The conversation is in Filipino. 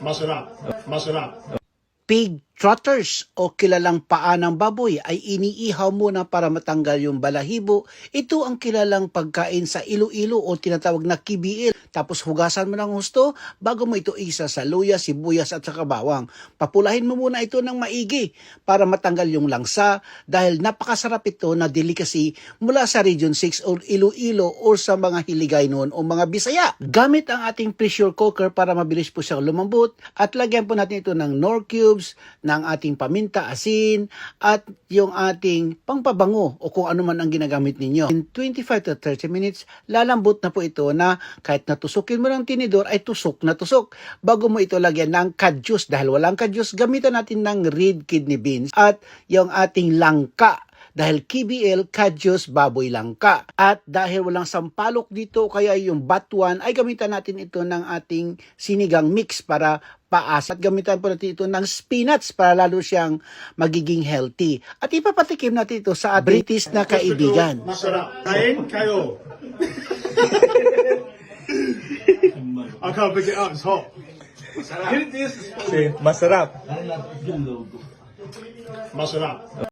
Masarap. Masarap. Pig trotters o kilalang paa ng baboy ay iniihaw muna para matanggal yung balahibo. Ito ang kilalang pagkain sa Iloilo o tinatawag na kibiil. Tapos hugasan mo ng husto bago mo ito isa sa luya, sibuyas at saka bawang. Papulahin mo muna ito ng maigi para matanggal yung langsa dahil napakasarap ito na delicacy mula sa Region 6 o Iloilo o sa mga hiligay noon o mga Bisaya. Gamit ang ating pressure cooker para mabilis po siyang lumambot at lagyan po natin ito ng nor cubes, ng ating paminta, asin, at yung ating pangpabango o kung ano man ang ginagamit ninyo. In 25 to 30 minutes, lalambot na po ito na kahit natusukin mo ng tinidor ay tusok na tusok. Bago mo ito lagyan ng kadyus dahil walang kadyus, gamitan natin ng red kidney beans at yung ating langka dahil KBL, Kadyos, Baboy Langka. At dahil walang sampalok dito, kaya yung batuan, ay gamitan natin ito ng ating sinigang mix para paas. At gamitan po natin ito ng spinach para lalo siyang magiging healthy. At ipapatikim natin ito sa ating British na kaibigan. Masarap. Kain kayo. I can't pick it up. It's hot. Masarap. Masarap.